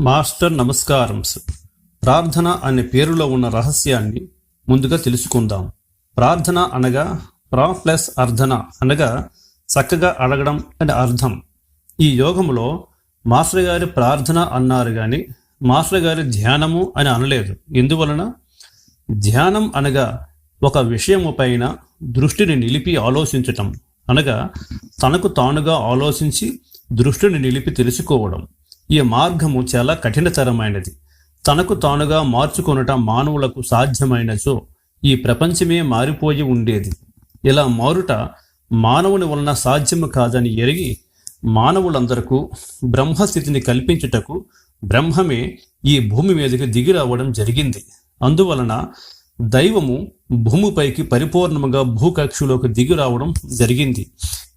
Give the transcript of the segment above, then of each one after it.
Master నమస్కారం ప్రార్థన అనే పేరులో ఉన్న రహస్యాన్ని ముందుగా తెలుసుకుందాం. ప్రార్థన అనగా ప్రా ప్లస్ అర్ధన అనగా చక్కగా అడగడం అని అర్థం. ఈ యోగంలో మాస్టర్ గారి ప్రార్థన అన్నారు కానీ మాస్టర్ గారి ధ్యానము అని అనలేదు. ఎందువలన? ధ్యానం అనగా ఒక విషయము పైన దృష్టిని నిలిపి ఆలోచించటం అనగా తనకు తానుగా ఆలోచించి దృష్టిని నిలిపి తెలుసుకోవడం. ఈ మార్గము చాలా కఠినతరమైనది. తనకు తానుగా మార్చుకొనటం మానవులకు సాధ్యమైనచో ఈ ప్రపంచమే మారిపోయి ఉండేది. ఇలా మారుట మానవుని వలన సాధ్యము కాదని ఎరిగి మానవులందరకు బ్రహ్మస్థితిని కల్పించుటకు బ్రహ్మమే ఈ భూమి మీదకి దిగి రావడం జరిగింది. అందువలన దైవము భూమిపైకి పరిపూర్ణముగా భూకక్షలోకి దిగి రావడం జరిగింది.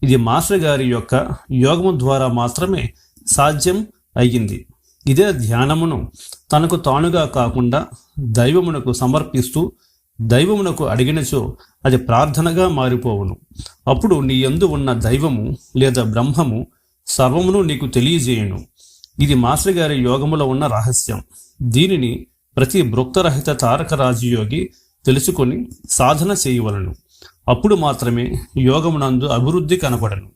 ఇది మాస్టర్ గారి యొక్క యోగము ద్వారా మాత్రమే సాధ్యం అయ్యింది. ఇదే ధ్యానమును తనకు తానుగా కాకుండా దైవమునకు సమర్పిస్తూ దైవమునకు అడిగినచో అది ప్రార్థనగా మారిపోవును. అప్పుడు నీ యందు ఉన్న దైవము లేదా బ్రహ్మము సర్వమును నీకు తెలియజేయును. ఇది మాస్టర్ గారి యోగములో ఉన్న రహస్యం. దీనిని ప్రతి భృక్తరహిత తారక రాజయోగి తెలుసుకొని సాధన చేయవలను. అప్పుడు మాత్రమే యోగమునందు అభివృద్ధి కనపడను.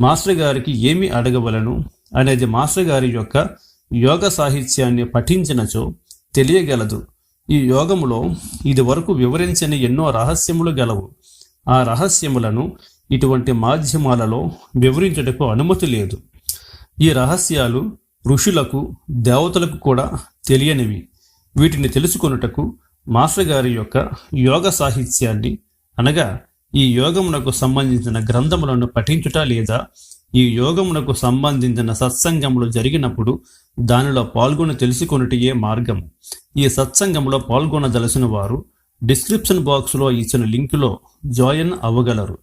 మాస్టర్ గారికి ఏమి అడగవలను? అనేది మాస్టర్ గారి యొక్క యోగ సాహిత్యాన్ని పఠించినచో తెలియగలదు. ఈ యోగములో ఇది వరకు వివరించని ఎన్నో రహస్యములు గలవు. ఆ రహస్యములను ఇటువంటి మాధ్యమాలలో వివరించుటకు అనుమతి లేదు. ఈ రహస్యాలు ఋషులకు దేవతలకు కూడా తెలియనివి. వీటిని తెలుసుకొనుటకు మాస్టర్ గారి యొక్క యోగ సాహిత్యాన్ని అనగా ఈ యోగమునకు సంబంధించిన గ్రంథములను పఠించుట లేదా ఈ యోగమునకు సంబంధించిన సత్సంగములు జరిగినప్పుడు దానిలో పాల్గొని తెలుసుకొనుటయే మార్గం ఈ సత్సంగంలో పాల్గొనదలసిన వారు డిస్క్రిప్షన్ బాక్స్లో ఇచ్చిన లింకులో జాయిన్ అవ్వగలరు.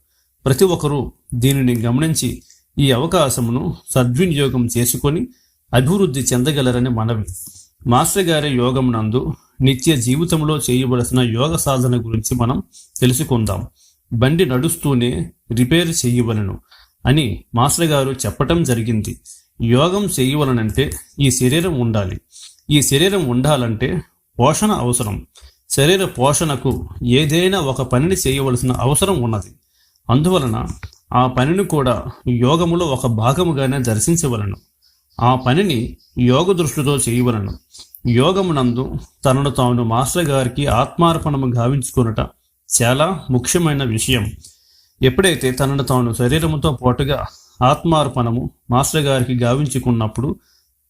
ప్రతి ఒక్కరూ దీనిని గమనించి ఈ అవకాశమును సద్వినియోగం చేసుకొని అభివృద్ధి చెందగలరని మనవి. మాస్టర్ గారి యోగమునందు నిత్య జీవితంలో చేయవలసిన యోగ సాధన గురించి మనం తెలుసుకుందాం. బండి నడుస్తూనే రిపేర్ చేయవలను. అని మాస్టర్ గారు చెప్పటం జరిగింది. యోగం చేయవలనంటే ఈ శరీరం ఉండాలి. ఈ శరీరం ఉండాలంటే పోషణ అవసరం. శరీర పోషణకు ఏదైనా ఒక పనిని చేయవలసిన అవసరం ఉన్నది. అందువలన ఆ పనిని కూడా యోగములో ఒక భాగముగానే దర్శించవలను. ఆ పనిని యోగ దృష్టితో చేయవలను. యోగమునందు తనను తాను మాస్టర్ గారికి ఆత్మార్పణము గావించుకొనుట చాలా ముఖ్యమైన విషయం. ఎప్పుడైతే తనను తాను శరీరముతో పాటుగా ఆత్మార్పణము మాస్టర్ గారికి గావించుకున్నప్పుడు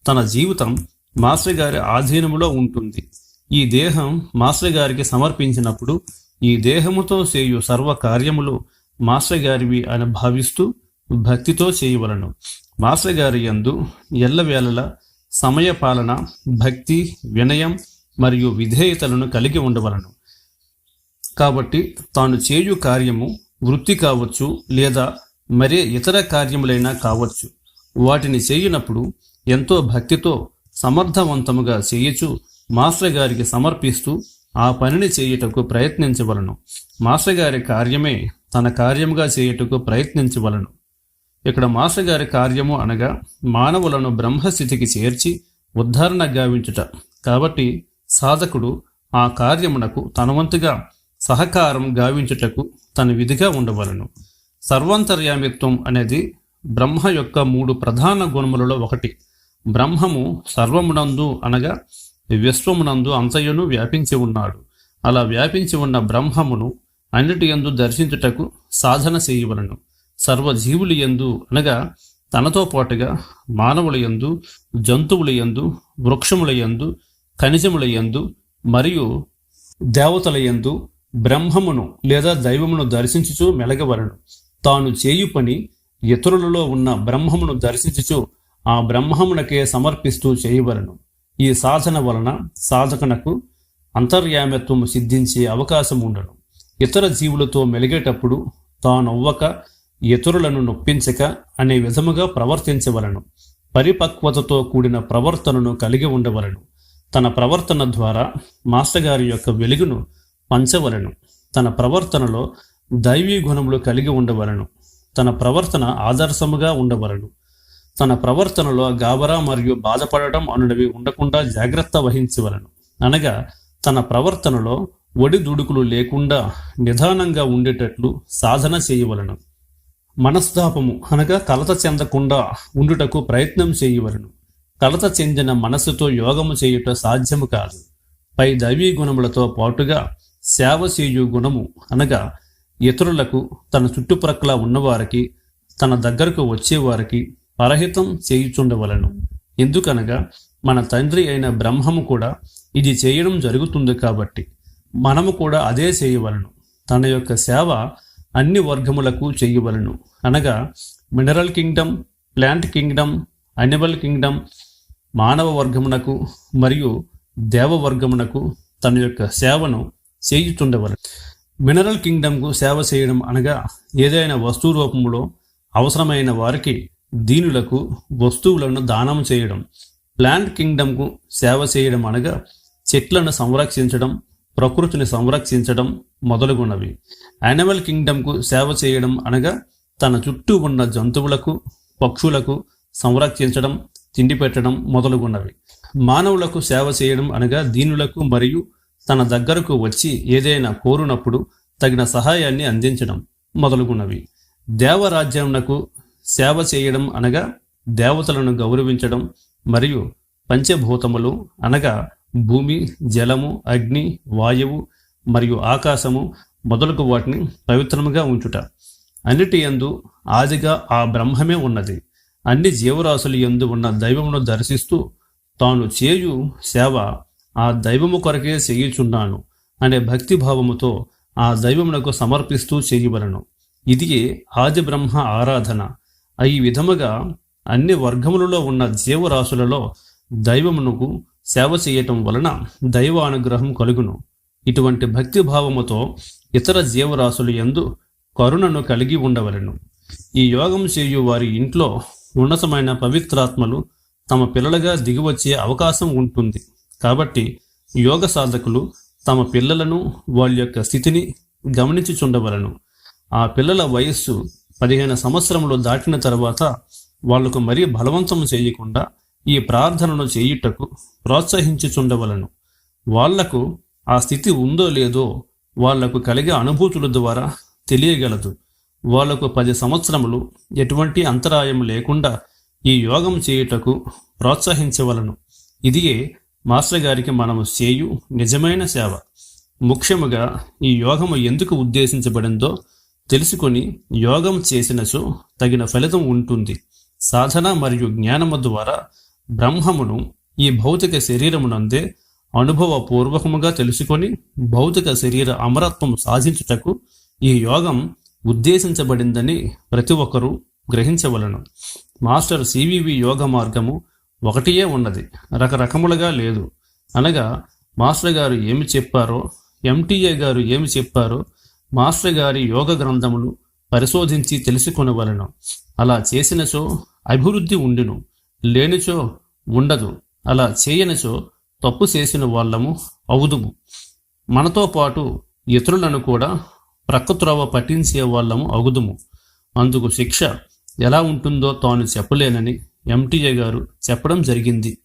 తన జీవితం మాస్టర్ గారి ఆధీనములో ఉంటుంది. ఈ దేహం మాస్టర్ గారికి సమర్పించినప్పుడు ఈ దేహముతో చేయు సర్వ కార్యములు మాస్టర్ గారివి అని భావిస్తూ భక్తితో చేయవలను. మాస్టర్ గారి యందు ఎల్లవేళల సమయ పాలన భక్తి వినయం మరియు విధేయతలను కలిగి ఉండవలను. కాబట్టి తాను చేయు కార్యము వృత్తి కావచ్చు లేదా మరే ఇతర కార్యములైనా కావచ్చు. వాటిని చేయనప్పుడు ఎంతో భక్తితో సమర్థవంతముగా చేయచు మాస్టర్ గారికి సమర్పిస్తూ ఆ పనిని చేయుటకు ప్రయత్నించవలను. మాస్టర్ గారి కార్యమే తన కార్యముగా చేయుటకు ప్రయత్నించవలను. ఇక్కడ మాస్టర్ గారి కార్యము అనగా మానవులను బ్రహ్మస్థితికి చేర్చి ఉద్ధారణ గావించుట. కాబట్టి సాధకుడు ఆ కార్యమునకు తనవంతుగా సహకారం గావించుటకు తన విధిగా ఉండవలను. సర్వాంతర్యామిత్వం అనేది బ్రహ్మ యొక్క మూడు ప్రధాన గుణములలో ఒకటి. బ్రహ్మము సర్వమునందు అనగా విశ్వమునందు అంతయును వ్యాపించి ఉన్నాడు. అలా వ్యాపించి ఉన్న బ్రహ్మమును అన్నిటి యందు దర్శించుటకు సాధన చేయవలను. సర్వజీవుల యందు అనగా తనతో పాటుగా మానవుల యందు జంతువుల యందు వృక్షముల యందు ఖనిజముల యందు మరియు దేవతల యందు బ్రహ్మమును లేదా దైవమును దర్శించుచు మెలగవలను. తాను చేయు పని ఇతరులలో ఉన్న బ్రహ్మమును దర్శించుచు ఆ బ్రహ్మమునకే సమర్పిస్తూ చేయవలను. ఈ సాధన వలన సాధకునకు అంతర్యామత్వము సిద్ధించే అవకాశం ఉండను ఇతర జీవులతో మెలిగేటప్పుడు తానవ్వక ఇతరులను నొప్పించక అనే విధముగా ప్రవర్తించవలను. పరిపక్వతతో కూడిన ప్రవర్తనను కలిగి ఉండవలను. తన ప్రవర్తన ద్వారా మాస్టర్ గారి యొక్క వెలుగును పంచవలను తన ప్రవర్తనలో దైవీ గుణములు కలిగి ఉండవలను తన ప్రవర్తన ఆదర్శముగా ఉండవలను. తన ప్రవర్తనలో గాబరా మరియు బాధపడటం అనునవి ఉండకుండా జాగ్రత్త వహించవలను. అనగా తన ప్రవర్తనలో ఒడిదుడుకులు లేకుండా నిదానంగా ఉండేటట్లు సాధన చేయవలను. మనస్తాపము అనగా కలత చెందకుండా ఉండుటకు ప్రయత్నం చేయవలను. కలత చెందిన మనస్సుతో యోగము చేయుట సాధ్యము కాదు. పై దైవీ గుణములతో పాటుగా సేవ చేయు గుణము అనగా ఇతరులకు తన చుట్టుప్రక్కల ఉన్నవారికి తన దగ్గరకు వచ్చేవారికి పరహితం చేయుచుండవలను. ఎందుకనగా మన తండ్రి అయిన బ్రహ్మము కూడా ఇది చేయడం జరుగుతుంది కాబట్టి మనము కూడా అదే చేయవలను. తన యొక్క సేవ అన్ని వర్గములకు చేయవలను. అనగా mineral kingdom plant kingdom animal kingdom మానవ వర్గమునకు మరియు దేవ వర్గమునకు తన యొక్క సేవను చేయుచుండవలను మినరల్ కింగ్డమ్కు సేవ చేయడం అనగా ఏదైనా వస్తు రూపంలో అవసరమైన వారికి దీనులకు వస్తువులను దానం చేయడం. ప్లాంట్ కింగ్డమ్కు సేవ చేయడం అనగా చెట్లను సంరక్షించడం ప్రకృతిని సంరక్షించడం మొదలుగున్నవి యానిమల్ కింగ్డమ్కు సేవ చేయడం అనగా తన చుట్టూ ఉన్న జంతువులకు పక్షులకు సంరక్షించడం తిండి పెట్టడం మొదలుగున్నవి మానవులకు సేవ చేయడం అనగా దీనులకు మరియు తన దగ్గరకు వచ్చి ఏదైనా కోరునప్పుడు తగిన సహాయాన్ని అందించడం మొదలుగున్నవి దేవరాజ్యమునకు సేవ చేయడం అనగా దేవతలను గౌరవించడం మరియు పంచభూతములు అనగా భూమి జలము అగ్ని వాయువు మరియు ఆకాశము మొదలగు వాటిని పవిత్రముగా ఉంచుట. అన్నిటి యందు ఆదిగా ఆ బ్రహ్మమే ఉన్నది. అన్ని జీవరాశులు యందు ఉన్న దైవమును దర్శిస్తూ తాను చేయు సేవ ఆ దైవము కొరకే చేయుచున్నాను అనే భక్తి భావముతో ఆ దైవమునకు సమర్పిస్తూ చేయవలను. ఇది ఆది బ్రహ్మ ఆరాధన. ఈ విధముగా అన్ని వర్గములలో ఉన్న జీవరాశులలో దైవమునకు సేవ చేయటం వలన దైవ అనుగ్రహం కలుగును. ఇటువంటి భక్తి భావముతో ఇతర జీవరాశులు ఎందు కరుణను కలిగి ఉండవలను. ఈ యోగం చేయు వారి ఇంట్లో ఉన్నతమైన పవిత్రాత్మలు తమ పిల్లలుగా దిగివచ్చే అవకాశం ఉంటుంది. కాబట్టి యోగ సాధకులు తమ పిల్లలను వాళ్ళ యొక్క స్థితిని గమనించుచుండవలను. ఆ పిల్లల వయస్సు పదిహేను సంవత్సరములు దాటిన తర్వాత వాళ్ళకు మరీ బలవంతం చేయకుండా ఈ ప్రార్థనను చేయుటకు ప్రోత్సహించుచుండవలను. వాళ్ళకు ఆ స్థితి ఉందో లేదో వాళ్ళకు కలిగే అనుభూతుల ద్వారా తెలియగలదు. వాళ్ళకు పది సంవత్సరములు ఎటువంటి అంతరాయం లేకుండా ఈ యోగం చేయుటకు ప్రోత్సహించవలను. ఇదియే మాస్టర్ గారికి మనము చేయు నిజమైన సేవ. ముఖ్యముగా ఈ యోగము ఎందుకు ఉద్దేశించబడిందో తెలుసుకొని యోగం చేసినచో తగిన ఫలితం ఉంటుంది. సాధన మరియు జ్ఞానము ద్వారా బ్రహ్మమును ఈ భౌతిక శరీరమునందే అనుభవపూర్వకముగా తెలుసుకొని భౌతిక శరీర అమరత్వం సాధించుటకు ఈ యోగం ఉద్దేశించబడిందని ప్రతి ఒక్కరూ గ్రహించవలను. మాస్టర్ సివివి యోగ మార్గము ఒకటియే ఉన్నది. రకరకములుగా లేదు. అనగా మాస్టర్ గారు ఏమి చెప్పారో ఎంటీఏ గారు ఏమి చెప్పారో మాస్టర్ గారి యోగ గ్రంథములు పరిశోధించి తెలుసుకొనవలను. అలా చేసినచో అభివృద్ధి ఉండును. లేనిచో ఉండదు. అలా చేయనిచో తప్పు చేసిన వాళ్ళము అవుదుము. మనతో పాటు ఇతరులను కూడా ప్రక్కత్రోవ పట్టించే వాళ్ళము అగుదుము అందుకు శిక్ష ఎలా ఉంటుందో తాను చెప్పలేనని ఎంటీఏ గారు చెప్పడం జరిగింది.